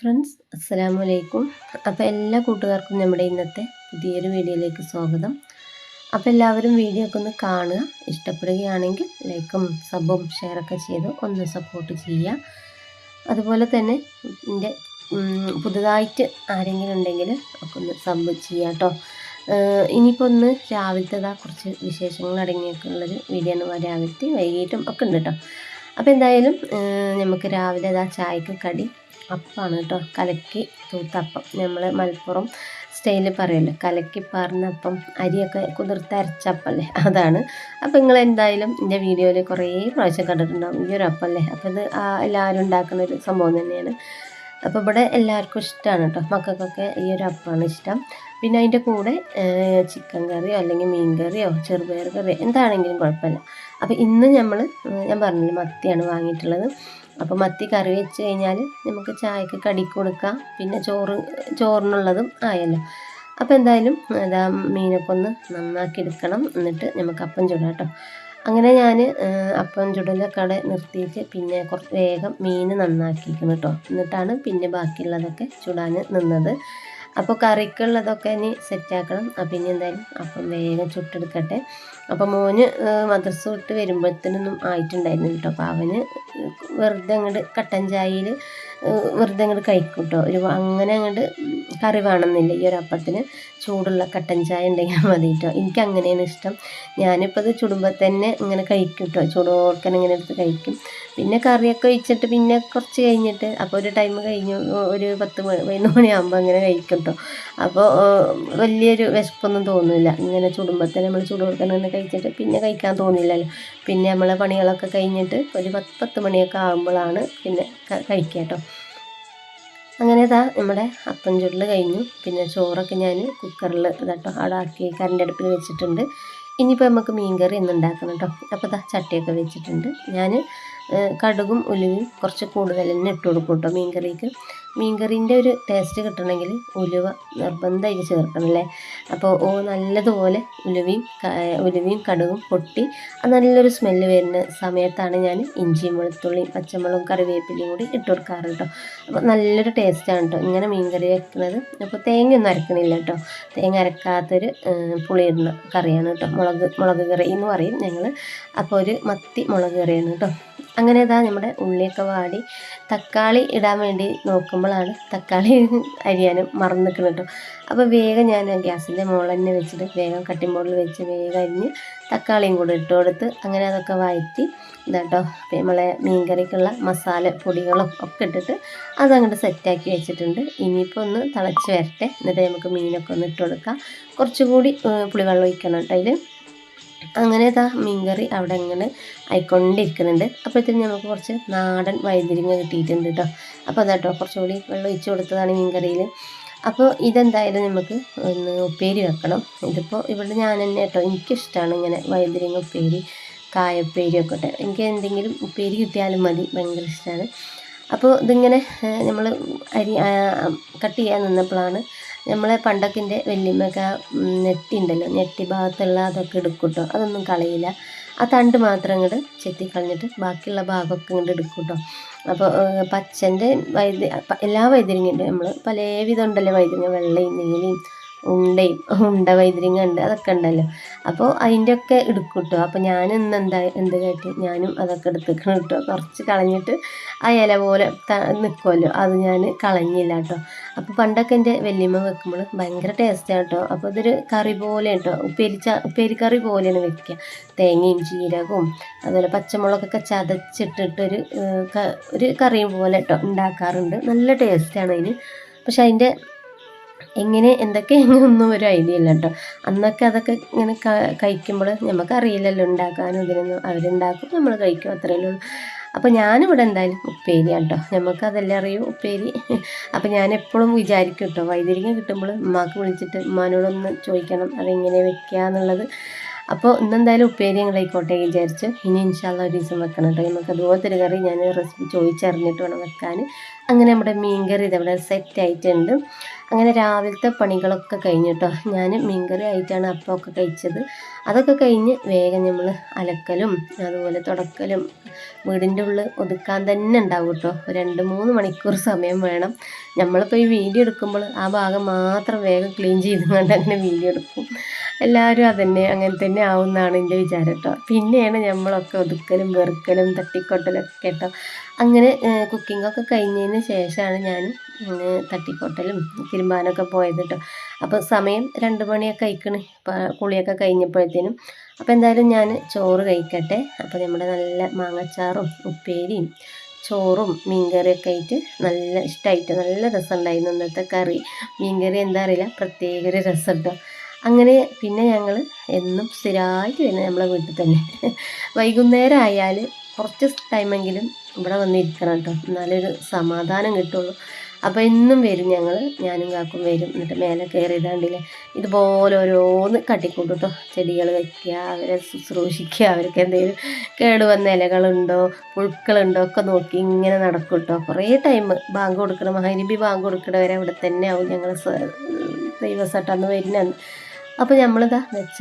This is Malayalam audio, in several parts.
ഫ്രണ്ട്സ് അസ്സലാമു അലൈക്കും അപ്പോൾ എല്ലാ കൂട്ടുകാർക്കും നമ്മുടെ ഇന്നത്തെ പുതിയൊരു വീഡിയോയിലേക്ക് സ്വാഗതം. അപ്പോൾ എല്ലാവരും വീഡിയോ ഒക്കെ ഒന്ന് കാണുക. ഇഷ്ടപ്പെടുകയാണെങ്കിൽ ലൈക്കും സബും ഷെയറൊക്കെ ചെയ്ത് ഒന്ന് സപ്പോർട്ട് ചെയ്യുക. അതുപോലെ തന്നെ എന്റെ പുതുതായിട്ട് ആരെങ്കിലും ഉണ്ടെങ്കിൽ ഒക്കെ ഒന്ന് സബ് ചെയ്യുക കേട്ടോ ഇനിയിപ്പോൾ ഒന്ന് രാവിലത്തേതാ കുറച്ച് വിശേഷങ്ങൾ അടങ്ങിയൊക്കെ ഉള്ളൊരു വീഡിയോ ആണ് രാവിലത്തെ വൈകിട്ടും ഒക്കെ ഉണ്ട് കേട്ടോ അപ്പോൾ എന്തായാലും നമുക്ക് രാവിലെ അതാ ചായക്ക് കടി അപ്പമാണ് കേട്ടോ. കലക്കി തൂത്തപ്പം നമ്മൾ മലപ്പുറം സ്റ്റൈലിൽ പറയുമല്ലോ കലക്കി പറഞ്ഞപ്പം അരിയൊക്കെ കുതിർത്ത് അരച്ചപ്പല്ലേ അതാണ്. അപ്പോൾ നിങ്ങൾ എന്തായാലും എന്റെ വീഡിയോയിൽ കുറേ പ്രാവശ്യം കണ്ടിട്ടുണ്ടാകും ഈ ഒരു അപ്പല്ലേ? അപ്പോൾ ഇത് എല്ലാവരും ഉണ്ടാക്കുന്ന ഒരു സംഭവം തന്നെയാണ്. അപ്പോൾ ഇവിടെ എല്ലാവർക്കും ഇഷ്ടമാണ് കേട്ടോ. മക്കൾക്കൊക്കെ ഈ ഒരു അപ്പമാണ് ഇഷ്ടം. പിന്നെ അതിന്റെ കൂടെ ചിക്കൻ കറിയോ അല്ലെങ്കിൽ മീൻ കറിയോ ചെറുപയർ കറിയോ എന്താണെങ്കിലും കുഴപ്പമില്ല. അപ്പോൾ ഇന്ന് നമ്മൾ ഞാൻ പറഞ്ഞില്ല മത്തിയാണ് വാങ്ങിയിട്ടുള്ളത്. അപ്പോൾ മത്തി കറി വെച്ച് കഴിഞ്ഞാൽ നമുക്ക് ചായക്ക് കടിക്ക് കൊടുക്കാം. പിന്നെ ചോറ് ചോറിനുള്ളതും ആയല്ലോ. അപ്പോൾ എന്തായാലും അതാ മീനൊക്കെ ഒന്ന് നന്നാക്കി എടുക്കണം. എന്നിട്ട് നമുക്ക് അപ്പം ചുടാം കേട്ടോ. അങ്ങനെ ഞാൻ അപ്പം ചുടലൊക്കെ അവിടെ നിർത്തിയിട്ട് പിന്നെ കുറച്ച് വേഗം മീൻ നന്നാക്കിയിരിക്കുന്നു കേട്ടോ. എന്നിട്ടാണ് പിന്നെ ബാക്കിയുള്ളതൊക്കെ ചുടാൻ നിന്നത്. അപ്പോൾ കറിക്കുള്ളതൊക്കെ ഇനി സെറ്റാക്കണം അപ്പം ഇനി എന്തായാലും അപ്പം വേഗം ചുട്ടെടുക്കട്ടെ. അപ്പോൾ മോന് മദ്രസ വിട്ട് വരുമ്പോഴത്തേനൊന്നും ആയിട്ടുണ്ടായിരുന്നു കേട്ടോ അപ്പോൾ അവന് വെറുതെ അങ്ങോട്ട് കട്ടൻ ചായയിൽ വെറുതെ അങ്ങോട്ട് കഴിക്കും കേട്ടോ ഒരു അങ്ങനെ അങ്ങോട്ട് കറി വേണമെന്നില്ല. ഈ ഒരു അപ്പത്തിന് ചൂടുള്ള കട്ടൻ ചായ ഉണ്ടെങ്കിൽ മതി കേട്ടോ എനിക്ക് അങ്ങനെയാണ് ഇഷ്ടം. ഞാനിപ്പോൾ അത് ചുടുമ്പോൾ തന്നെ ഇങ്ങനെ കഴിക്കും കേട്ടോ ചൂടോർക്കൻ ഇങ്ങനെ എടുത്ത് കഴിക്കും. പിന്നെ കറിയൊക്കെ ഒഴിച്ചിട്ട് പിന്നെ കുറച്ച് കഴിഞ്ഞിട്ട് അപ്പോൾ ഒരു ടൈം കഴിഞ്ഞു ഒരു പത്ത് പതിനൊന്ന് മണിയാകുമ്പോൾ അങ്ങനെ കഴിക്കും കേട്ടോ അപ്പോൾ വലിയൊരു വിശപ്പൊന്നും തോന്നില്ല ഇങ്ങനെ ചുടുമ്പോൾ തന്നെ നമ്മൾ ചൂടോർക്കൻ ഇങ്ങനെ കഴിച്ചിട്ട് പിന്നെ കഴിക്കാൻ തോന്നില്ലല്ലോ. പിന്നെ നമ്മളെ പണികളൊക്കെ കഴിഞ്ഞിട്ട് ഒരു പത്ത് പത്ത് മണിയൊക്കെ ആകുമ്പോഴാണ് പിന്നെ കഴിക്കുക കേട്ടോ. അങ്ങനെ ഇതാ നമ്മുടെ അപ്പം ചുരുൾ കഴിഞ്ഞു. പിന്നെ ചോറൊക്കെ ഞാൻ കുക്കറിൽ ഇതാട്ടോ അവിടെ ആക്കി കറണ്ട് അടുപ്പിൽ വെച്ചിട്ടുണ്ട്. ഇനിയിപ്പോൾ നമുക്ക് മീൻ കറി ഇന്ന് ഉണ്ടാക്കണം കേട്ടോ അപ്പോൾ ഇതാ ചട്ടിയൊക്കെ വെച്ചിട്ടുണ്ട്. ഞാൻ കടുകും ഉലുവയും കുറച്ച് കൂടുതൽ തന്നെ ഇട്ട് കൊടുക്കും കേട്ടോ മീൻകറിക്ക്. മീൻകറീന്റെ ഒരു ടേസ്റ്റ് കിട്ടണമെങ്കിൽ ഉലുവ നിർബന്ധമായിട്ട് ചേർക്കണം അല്ലേ? അപ്പോൾ ഓ നല്ലതുപോലെ ഉലുവയും ഉലുവയും കടുകും പൊട്ടി അത് നല്ലൊരു സ്മെല്ല് വരുന്ന സമയത്താണ് ഞാൻ ഇഞ്ചിയും വെളുത്തുള്ളിയും പച്ചമുളകും കറിവേപ്പിലയും കൂടി ഇട്ട് കൊടുക്കാറ് കേട്ടോ അപ്പോൾ നല്ലൊരു ടേസ്റ്റാണ് കേട്ടോ ഇങ്ങനെ മീൻകറി വെക്കുന്നത്. അപ്പോൾ തേങ്ങയൊന്നും അരക്കണില്ല കേട്ടോ തേങ്ങ അരക്കാത്തൊരു പുളിയിടുന്ന കറിയാണ് കേട്ടോ മുളക് മുളക് കറി എന്ന് പറയും ഞങ്ങൾ അപ്പോൾ ഒരു മത്തി മുളക് കറിയാണ് കേട്ടോ അങ്ങനെ ഇതാ നമ്മുടെ ഉള്ളിയൊക്കെ വാടി തക്കാളി ഇടാൻ വേണ്ടി നോക്കുമ്പോഴാണ് തക്കാളി അരിയാനും മറന്നു നിൽക്കുന്നത് കേട്ടോ. അപ്പോൾ വേഗം ഞാൻ ഗ്യാസിന്റെ മുകളിൽ തന്നെ വെച്ചിട്ട് വേഗം കട്ടിംഗ് ബോർഡിൽ വെച്ച് വേഗം അരിഞ്ഞ് തക്കാളിയും കൂടെ ഇട്ട് കൊടുത്ത് അങ്ങനെ അതൊക്കെ വഴറ്റി ഇതാട്ടോ നമ്മളെ മീൻകറിക്കുള്ള മസാല പൊടികളും ഒക്കെ ഇട്ടിട്ട് അതങ്ങോട്ട് സെറ്റാക്കി വെച്ചിട്ടുണ്ട്. ഇനിയിപ്പോൾ ഒന്ന് തിളച്ച് വരട്ടെ. എന്നിട്ട് നമുക്ക് മീനൊക്കെ ഒന്ന് ഇട്ട് കൊടുക്കാം. കുറച്ചുകൂടി പുളിവെള്ളം ഒഴിക്കണം കേട്ടോ അതിൽ. അങ്ങനെ ഇതാ മീൻകറി അവിടെ ഇങ്ങനെ ആയിക്കൊണ്ടിരിക്കുന്നുണ്ട്. അപ്പോഴത്തേക്കും നമുക്ക് കുറച്ച് നാടൻ വൈദ്യുതിങ്ങ കിട്ടിയിട്ടുണ്ട് കേട്ടോ. അപ്പോൾ അതാട്ടോ കുറച്ചുകൂടി വെള്ളം ഒഴിച്ചു കൊടുത്തതാണ് മീൻകറിയിൽ. അപ്പോൾ ഇതെന്തായാലും നമുക്ക് ഒന്ന് ഉപ്പേരി വെക്കണം. ഇതിപ്പോൾ ഇവിടെ ഞാൻ തന്നെ കേട്ടോ എനിക്കിഷ്ടമാണ് ഇങ്ങനെ വൈദ്യുതിങ്ങ ഉപ്പേരി കായപ്പേരി ഒക്കെ എനിക്ക് എന്തെങ്കിലും ഉപ്പേരി കിട്ടിയാലും മതി ഭയങ്കര ഇഷ്ടമാണ്. അപ്പോൾ ഇതിങ്ങനെ നമ്മൾ അരി കട്ട് ചെയ്യാൻ നിന്നപ്പോഴാണ് നമ്മളെ പണ്ടൊക്കെ വല്യമ്മയൊക്കെ നെറ്റി ഉണ്ടല്ലോ നെറ്റി ഭാഗത്തുള്ള അതൊക്കെ എടുക്കും കേട്ടോ അതൊന്നും കളയില്ല. ആ തണ്ട് മാത്രം ഇങ്ങോട്ട് ചെത്തി കളഞ്ഞിട്ട് ബാക്കിയുള്ള ഭാഗമൊക്കെ ഇങ്ങോട്ട് എടുക്കൂട്ടോ. കേട്ടോ അപ്പോൾ പച്ചന്റെ വൈദ്യ എല്ലാ വൈദ്യരിങ്ങുണ്ട് നമ്മൾ പലവിധം ഉണ്ടല്ലോ വൈദ്യരിങ്ങ വെള്ളയും നീലയും ഉണ്ടയും ഉണ്ട വൈദ്യരിങ്ങ ഉണ്ട് അതൊക്കെ ഉണ്ടല്ലോ. അപ്പോൾ അതിന്റെ ഒക്കെ എടുക്കും കേട്ടോ അപ്പോൾ ഞാൻ ഇന്ന് എന്താ എന്ത് കേട്ടി? ഞാനും അതൊക്കെ എടുത്തേക്കണം കേട്ടോ. കുറച്ച് കളഞ്ഞിട്ട് ആ ഇല പോലെ നിൽക്കുമല്ലോ അത് ഞാൻ കളഞ്ഞില്ല കേട്ടോ. അപ്പോൾ പണ്ടൊക്കെ എന്റെ വല്യമ്മ വെക്കുമ്പോൾ ഭയങ്കര ടേസ്റ്റാണ് കേട്ടോ അപ്പോൾ ഇതൊരു കറി പോലെ കേട്ടോ. ഉപ്പേരിച്ച ഉപ്പേരിക്കറി പോലെയാണ് വെക്കുക തേങ്ങയും ജീരകവും അതുപോലെ പച്ചമുളകൊക്കെ ചതച്ചിട്ടിട്ടൊരു ഒരു കറി പോലെ കേട്ടോ ഉണ്ടാക്കാറുണ്ട്. നല്ല ടേസ്റ്റാണ് അതിന്. പക്ഷെ അതിന്റെ എങ്ങനെ എന്തൊക്കെ ഒന്നും ഒരു ഐഡിയ ഇല്ല കേട്ടോ അന്നൊക്കെ അതൊക്കെ ഇങ്ങനെ കഴിക്കുമ്പോൾ നമുക്കറിയില്ലല്ലോ ഉണ്ടാക്കാനും ഇതിനൊന്നും അവരുണ്ടാക്കും നമ്മൾ കഴിക്കും അത്രയേ ഉള്ളൂ. അപ്പോൾ ഞാനിവിടെ എന്തായാലും ഉപ്പേരിയാണ് കേട്ടോ നമുക്ക് അതെല്ലാം അറിയും ഉപ്പേരി. അപ്പോൾ ഞാൻ എപ്പോഴും വിചാരിക്കും കേട്ടോ വൈദ്യുതി കിട്ടുമ്പോൾ ഉമ്മാക്ക് വിളിച്ചിട്ട് ഉമ്മാനോടൊന്ന് ചോദിക്കണം അതെങ്ങനെ വെക്കുക എന്നുള്ളത് അപ്പോൾ ഇന്നെന്തായാലും ഉപ്പേരി ഞങ്ങളായിക്കോട്ടെ വിചാരിച്ചു ഇനി ഇൻഷാല്ല ഒരു ദിവസം വെക്കണം കേട്ടോ. നമുക്ക് അതുപോലത്തെ ഒരു കറി ഞാൻ റെസിപ്പി ചോദിച്ചറിഞ്ഞിട്ട് വേണം വെക്കാൻ. അങ്ങനെ നമ്മുടെ മീൻകറി ഇതവിടെ സെറ്റ് ആയിട്ടുണ്ട്. അങ്ങനെ രാവിലത്തെ പണികളൊക്കെ കഴിഞ്ഞ് കേട്ടോ. ഞാൻ മീൻകറി ആയിട്ടാണ് അപ്പമൊക്കെ കഴിച്ചത്. അതൊക്കെ കഴിഞ്ഞ് വേഗം നമ്മൾ അലക്കലും അതുപോലെ തുടക്കലും വീടിന്റെ ഉള്ളിൽ ഒതുക്കാൻ തന്നെ ഉണ്ടാവും കേട്ടോ. രണ്ട് മൂന്ന് മണിക്കൂർ സമയം വേണം. നമ്മളിപ്പോൾ ഈ വീഡിയോ എടുക്കുമ്പോൾ ആ ഭാഗം മാത്രം വേഗം ക്ലീൻ ചെയ്തുകൊണ്ട് അങ്ങനെ വീഡിയോ എടുക്കും. എല്ലാവരും അതന്നെ അങ്ങനെ തന്നെ ആവുമെന്നാണ് എന്റെ വിചാരം കേട്ടോ പിന്നെയാണ് നമ്മളൊക്കെ ഒതുക്കലും വെറുക്കലും തട്ടിക്കൊട്ടലൊക്കെ കേട്ടോ അങ്ങനെ കുക്കിങ്ങൊക്കെ കഴിഞ്ഞതിന് ശേഷമാണ് ഞാൻ തട്ടിക്കൊട്ടലും തിരുമ്പാനൊക്കെ പോയത് കേട്ടോ അപ്പോൾ സമയം രണ്ട് മണിയൊക്കെ കഴിക്കണേ കുളിയൊക്കെ കഴിഞ്ഞപ്പോഴത്തേനും. അപ്പോൾ എന്തായാലും ഞാൻ ചോറ് കഴിക്കട്ടെ. അപ്പോൾ നമ്മുടെ നല്ല മാങ്ങച്ചാറും ഉപ്പേരിയും ചോറും മീൻകറിയൊക്കെ ആയിട്ട് നല്ല ഇഷ്ടമായിട്ട് നല്ല രസമുണ്ടായിരുന്നു ഇന്നത്തെ കറി. മീൻകറി എന്താ അറിയില്ല. പ്രത്യേക ഒരു രസം കേട്ടോ അങ്ങനെ പിന്നെ ഞങ്ങൾ എന്നും സ്ഥിരമായിട്ട് വരുന്നത് നമ്മളെ വീട്ടിൽ തന്നെ. വൈകുന്നേരം ആയാൽ കുറച്ച് ടൈമെങ്കിലും ഇവിടെ വന്നിരിക്കണം കേട്ടോ. എന്നാലൊരു സമാധാനം കിട്ടുള്ളൂ. അപ്പോൾ എന്നും വരും ഞങ്ങൾ. ഞാനും കാക്കും വരും. എന്നിട്ട് മേലെ കയറി ഇതാണ്ടില്ലേ ഇതുപോലെ ഓരോന്ന് കട്ടിക്കൂട്ടും കേട്ടോ. ചെടികൾ വയ്ക്കുക അവരെ ശുശ്രൂഷിക്കുക അവർക്ക് എന്തെങ്കിലും കേടുവന്ന ഇലകളുണ്ടോ പുഴുക്കളുണ്ടോ ഒക്കെ നോക്കി ഇങ്ങനെ നടക്കും കേട്ടോ. കുറേ ടൈം ബാങ്ക് കൊടുക്കണം. മഹരിബി ബാങ്ക് കൊടുക്കണവരെ അവിടെ തന്നെ ആവും ഞങ്ങൾ ദൈവസട്ടന്ന് വരുന്നത് അപ്പോൾ നമ്മളിതാ വെച്ച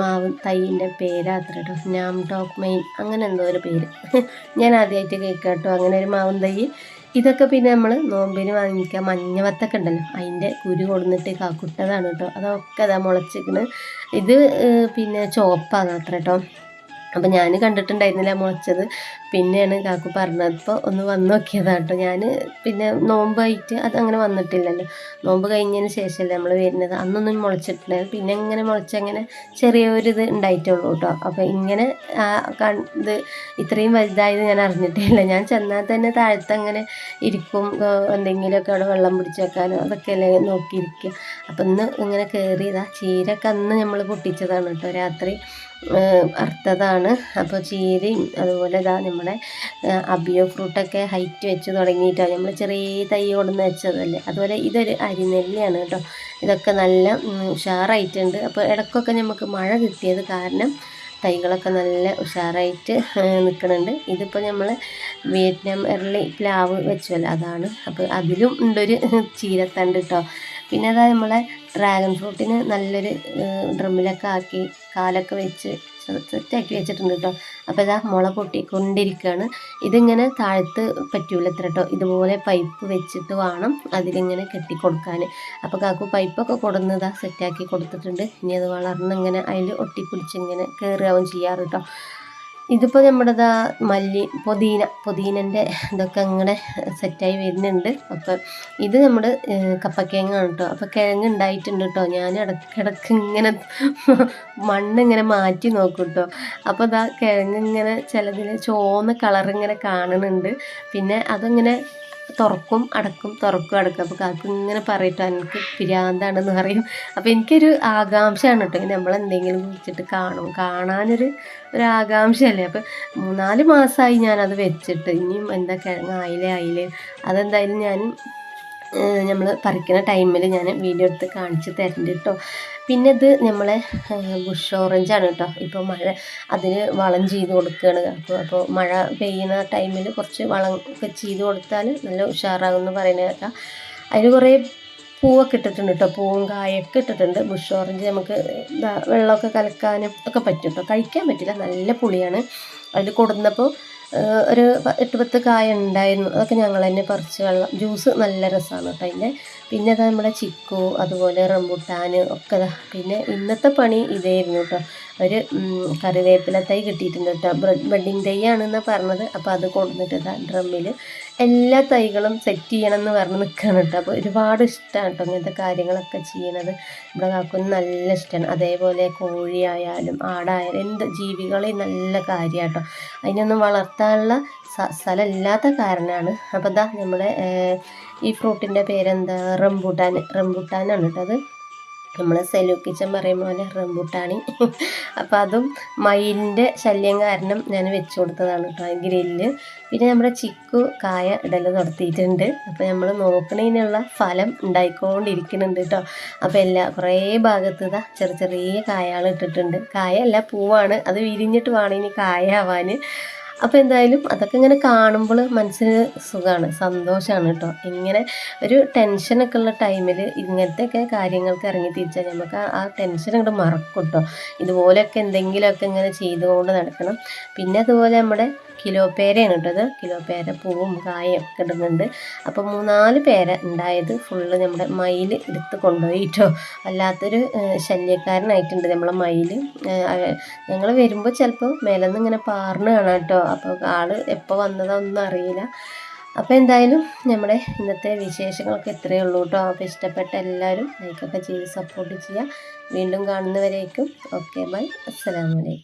മാവ് തൈന്റെ പേരാത്ര കേട്ടോ നാം ടോക്ക് മെയിൻ അങ്ങനെ എന്തോ ഒരു പേര്. ഞാൻ ആദ്യമായിട്ട് കേൾക്കാം കേട്ടോ അങ്ങനെ ഒരു മാവും തൈ ഇതൊക്കെ പിന്നെ നമ്മൾ നോമ്പിന് വാങ്ങിക്കുക മഞ്ഞവത്തൊക്കെ ഉണ്ടല്ലോ അതിന്റെ കുരു കൊടുന്നിട്ട് കാക്കുട്ടതാണ് കേട്ടോ. അതൊക്കെ അതാ മുളച്ചിരിക്കുന്നത് ഇത് പിന്നെ ചുവപ്പാണ് അത്ര കേട്ടോ അപ്പം ഞാൻ കണ്ടിട്ടുണ്ടായിരുന്നില്ല മുളച്ചത് പിന്നെയാണ് കാക്കു പറഞ്ഞത്. ഇപ്പോൾ ഒന്ന് വന്ന് നോക്കിയതാണ് കേട്ടോ. ഞാൻ പിന്നെ നോമ്പായിട്ട് അത് അങ്ങനെ വന്നിട്ടില്ലല്ലോ. നോമ്പ് കഴിഞ്ഞതിന് ശേഷമല്ലേ നമ്മൾ വരുന്നത്. അന്നൊന്നും മുളച്ചിട്ടുണ്ടായിരുന്നു പിന്നെ ഇങ്ങനെ മുളച്ചങ്ങനെ ചെറിയൊരിത് ഉണ്ടായിട്ടുള്ളൂ കേട്ടോ. അപ്പോൾ ഇങ്ങനെ ഇത് ഇത്രയും വലുതായത് ഞാൻ അറിഞ്ഞിട്ടില്ല. ഞാൻ ചെന്നാൽ തന്നെ താഴത്ത് അങ്ങനെ ഇരിക്കും എന്തെങ്കിലുമൊക്കെ അവിടെ വെള്ളം പിടിച്ച് വെക്കാനോ അതൊക്കെ അല്ലേ നോക്കിയിരിക്കുക. അപ്പം ഇന്ന് ഇങ്ങനെ കയറിയതാ ചീരൊക്കെ അന്ന് നമ്മൾ പൊട്ടിച്ചതാണ് കേട്ടോ രാത്രി. അറുത്തതാണ് അപ്പോൾ ചീരയും അതുപോലെ ഇതാ നമ്മുടെ അബിയോ ഫ്രൂട്ടൊക്കെ ഹൈറ്റ് വെച്ച് തുടങ്ങിയിട്ടാണ് നമ്മൾ ചെറിയ തൈ കൊണ്ടുവന്ന് വെച്ചതല്ലേ. അതുപോലെ ഇതൊരു അരിനെല്ലിയാണ് കേട്ടോ. ഇതൊക്കെ നല്ല ഉഷാറായിട്ടുണ്ട്. അപ്പോൾ ഇടയ്ക്കൊക്കെ നമുക്ക് മഴ കിട്ടിയത് കാരണം തൈകളൊക്കെ നല്ല ഉഷാറായിട്ട് നിൽക്കുന്നുണ്ട് ഇതിപ്പോൾ നമ്മൾ വിയറ്റ്നാം എർലി പ്ലാവ് വെച്ചല്ലോ അതാണ്. അപ്പോൾ അതിലും ഉണ്ടൊരു ചീരത്തണ്ട് കേട്ടോ. പിന്നെ അതാ നമ്മളെ ഡ്രാഗൺ ഫ്രൂട്ടിന് നല്ലൊരു ഡ്രമ്മിലൊക്കെ ആക്കി കാലൊക്കെ വെച്ച് സെറ്റാക്കി വെച്ചിട്ടുണ്ട് കേട്ടോ. അപ്പോൾ ഇതാ മുള പൊട്ടിക്കൊണ്ടിരിക്കുകയാണ് ഇതിങ്ങനെ താഴത്ത് പറ്റൂല ഇത്ര കേട്ടോ. ഇതുപോലെ പൈപ്പ് വെച്ചിട്ട് വേണം അതിലിങ്ങനെ കെട്ടിക്കൊടുക്കാൻ അപ്പോൾ കാക്കു പൈപ്പൊക്കെ കൊടുന്ന് ഇതാ സെറ്റാക്കി കൊടുത്തിട്ടുണ്ട്. ഇനി അത് വളർന്നിങ്ങനെ അതിൽ ഒട്ടിപ്പിടിച്ചിങ്ങനെ കയറുകയാവും ചെയ്യാറ് കേട്ടോ. ഇതിപ്പോൾ നമ്മുടെ ഇതാ മല്ലി പൊതീന പൊതീനന്റെ ഇതൊക്കെ അങ്ങനെ സെറ്റായി വരുന്നുണ്ട്. അപ്പം ഇത് നമ്മുടെ കപ്പക്കിഴങ്ങാണ് കേട്ടോ അപ്പോൾ കിഴങ്ങ് ഉണ്ടായിട്ടുണ്ട് കേട്ടോ ഞാൻ ഇടക്കിടക്ക് ഇങ്ങനെ മണ്ണ് ഇങ്ങനെ മാറ്റി നോക്കും കേട്ടോ അപ്പോൾ ഇതാ കിഴങ്ങ് ഇങ്ങനെ ചിലതിൽ ചുവന്ന കളർ ഇങ്ങനെ കാണുന്നുണ്ട്. പിന്നെ അതിങ്ങനെ തുറക്കും അടക്കും തുറക്കും അടക്കും. അപ്പോൾ കാക്കു ഇങ്ങനെ പറയട്ടോ എനിക്ക് പിരാന്താണെന്ന് പറയും. അപ്പോൾ എനിക്കൊരു ആകാംക്ഷയാണ് കേട്ടോ. നമ്മൾ എന്തെങ്കിലും കുറിച്ചിട്ട് കാണും. കാണാനൊരു ഒരു ആകാംക്ഷയല്ലേ? അപ്പോൾ മൂന്നാൽ മാസമായി ഞാനത് വെച്ചിട്ട്. ഇനിയും എന്താ കിഴങ്ങ് ആയില്ലേ ആയില്ലേ? അതെന്തായാലും ഞാൻ നമ്മൾ പറിക്കുന്ന ടൈമിൽ ഞാൻ വീഡിയോ എടുത്ത് കാണിച്ച് തരണ്ട് കേട്ടോ. പിന്നെ ഇത് നമ്മളെ ബുഷ് ഓറഞ്ചാണ് കേട്ടോ ഇപ്പോൾ മഴ അതിന് വളം ചെയ്ത് കൊടുക്കുകയാണ് അപ്പോൾ അപ്പോൾ മഴ പെയ്യുന്ന ടൈമിൽ കുറച്ച് വളം ഒക്കെ ചെയ്ത് കൊടുത്താൽ നല്ല ഉഷാറാകും എന്ന് പറയുന്നത് കേട്ടോ. അതിന് കുറേ പൂവൊക്കെ ഇട്ടിട്ടുണ്ട് കേട്ടോ പൂവും കായൊക്കെ ഇട്ടിട്ടുണ്ട്. ബുഷ് ഓറഞ്ച് നമുക്ക് വെള്ളമൊക്കെ കലക്കാനും ഒക്കെ പറ്റും കേട്ടോ കഴിക്കാൻ പറ്റില്ല. നല്ല പുളിയാണ്. അതിൽ കൊടുന്നപ്പോൾ ഒരു എട്ട് പത്ത് കായ ഉണ്ടായിരുന്നു. അതൊക്കെ ഞങ്ങൾ തന്നെ പറിച്ച് വെള്ളം ജ്യൂസ് നല്ല രസമാണ് കേട്ടോ അതിന്റെ. പിന്നെ അത് നമ്മുടെ ചിക്കു അതുപോലെ റംബുട്ടാൻ ഒക്കെ പിന്നെ ഇന്നത്തെ പണി ഇതായിരുന്നു കേട്ടോ. ഒരു കറിവേപ്പില തൈ കിട്ടിയിട്ടുണ്ട് കേട്ടോ ബെഡിങ് തൈ ആണെന്നാണ് പറഞ്ഞത്. അപ്പോൾ അത് കൊണ്ടുവന്നിട്ട് ഡ്രമ്മിൽ എല്ലാ തൈകളും സെറ്റ് ചെയ്യണം എന്ന് പറഞ്ഞ് നിൽക്കുകയാണ് കേട്ടോ അപ്പോൾ ഒരുപാട് ഇഷ്ടമാണ് കേട്ടോ ഇങ്ങനത്തെ കാര്യങ്ങളൊക്കെ ചെയ്യണത്. ഇവിടെ കാക്കുന്ന നല്ല ഇഷ്ടമാണ് അതേപോലെ കോഴിയായാലും ആടായാലും എന്ത് ജീവികളെ നല്ല കാര്യമാണ് കേട്ടോ അതിനൊന്നും വളർത്താനുള്ള സ്ഥലമില്ലാത്ത കാരണമാണ് അപ്പോൾ ഇതാ നമ്മുടെ ഈ ഫ്രൂട്ടിന്റെ പേരെന്താ? റംബൂട്ടാൻ റംബൂട്ടാനാണ് കേട്ടോ അത്. നമ്മൾ സെലു കിച്ചൻ പറയുമ്പോൾ പോലെ റംബൂട്ടാണി. അപ്പം അതും മയിലിന്റെ ശല്യം കാരണം ഞാൻ വെച്ചു കൊടുത്തതാണ് കേട്ടോ ആ ഗ്രില്ല്. പിന്നെ നമ്മുടെ ചിക്കു കായ ഇടൽ നടത്തിയിട്ടുണ്ട്. അപ്പോൾ നമ്മൾ നോക്കണതിനുള്ള ഫലം ഉണ്ടായിക്കൊണ്ടിരിക്കുന്നുണ്ട് കേട്ടോ. അപ്പോൾ എല്ലാ കുറേ ഭാഗത്ത് ഇതാ ചെറിയ ചെറിയ കായകൾ ഇട്ടിട്ടുണ്ട്. കായ എല്ലാ പൂവാണ്. അത് വിരിഞ്ഞിട്ട് വേണം ഇനി കായ ആവാൻ അപ്പോൾ എന്തായാലും അതൊക്കെ ഇങ്ങനെ കാണുമ്പോൾ മനസ്സിന് സുഖമാണ് സന്തോഷമാണ് കേട്ടോ. ഇങ്ങനെ ഒരു ടെൻഷനൊക്കെ ഉള്ള ടൈമിൽ ഇങ്ങനത്തെയൊക്കെ കാര്യങ്ങൾക്ക് ഇറങ്ങി തിരിച്ചാൽ നമുക്ക് ആ- ടെൻഷൻ അങ്ങോട്ട് മറക്കും കേട്ടോ. ഇതുപോലെയൊക്കെ എന്തെങ്കിലുമൊക്കെ ഇങ്ങനെ ചെയ്തുകൊണ്ട് നടക്കണം. പിന്നെ അതുപോലെ നമ്മുടെ കിലോ പേരയാണ് കിട്ടുന്നത് കിലോ പേര പൂവും കായും ഒക്കെ ഇടുന്നുണ്ട്. അപ്പോൾ മൂന്നാൽ പേര ഉണ്ടായത് ഫുള്ള് നമ്മുടെ മയിൽ എടുത്ത് കൊണ്ടുപോയി കേട്ടോ വല്ലാത്തൊരു ഏഹ്, ശല്യക്കാരനായിട്ടുണ്ട് നമ്മളെ മയിൽ ഞങ്ങൾ വരുമ്പോൾ ചിലപ്പോൾ മേലെന്ന് ഇങ്ങനെ പാർന്ന് കാണാം കേട്ടോ അപ്പോൾ ആൾ എപ്പോൾ വന്നതൊന്നും അറിയില്ല. അപ്പോൾ എന്തായാലും നമ്മുടെ ഇന്നത്തെ വിശേഷങ്ങളൊക്കെ ഇത്രയേ ഉള്ളൂ കേട്ടോ. അപ്പോൾ ഇഷ്ടപ്പെട്ട എല്ലാവരും ലൈക്കൊക്കെ ചെയ്ത് സപ്പോർട്ട് ചെയ്യുക. വീണ്ടും കാണുന്നവരേക്കും. ഓക്കെ ബൈ അസ്സലാമലൈക്കും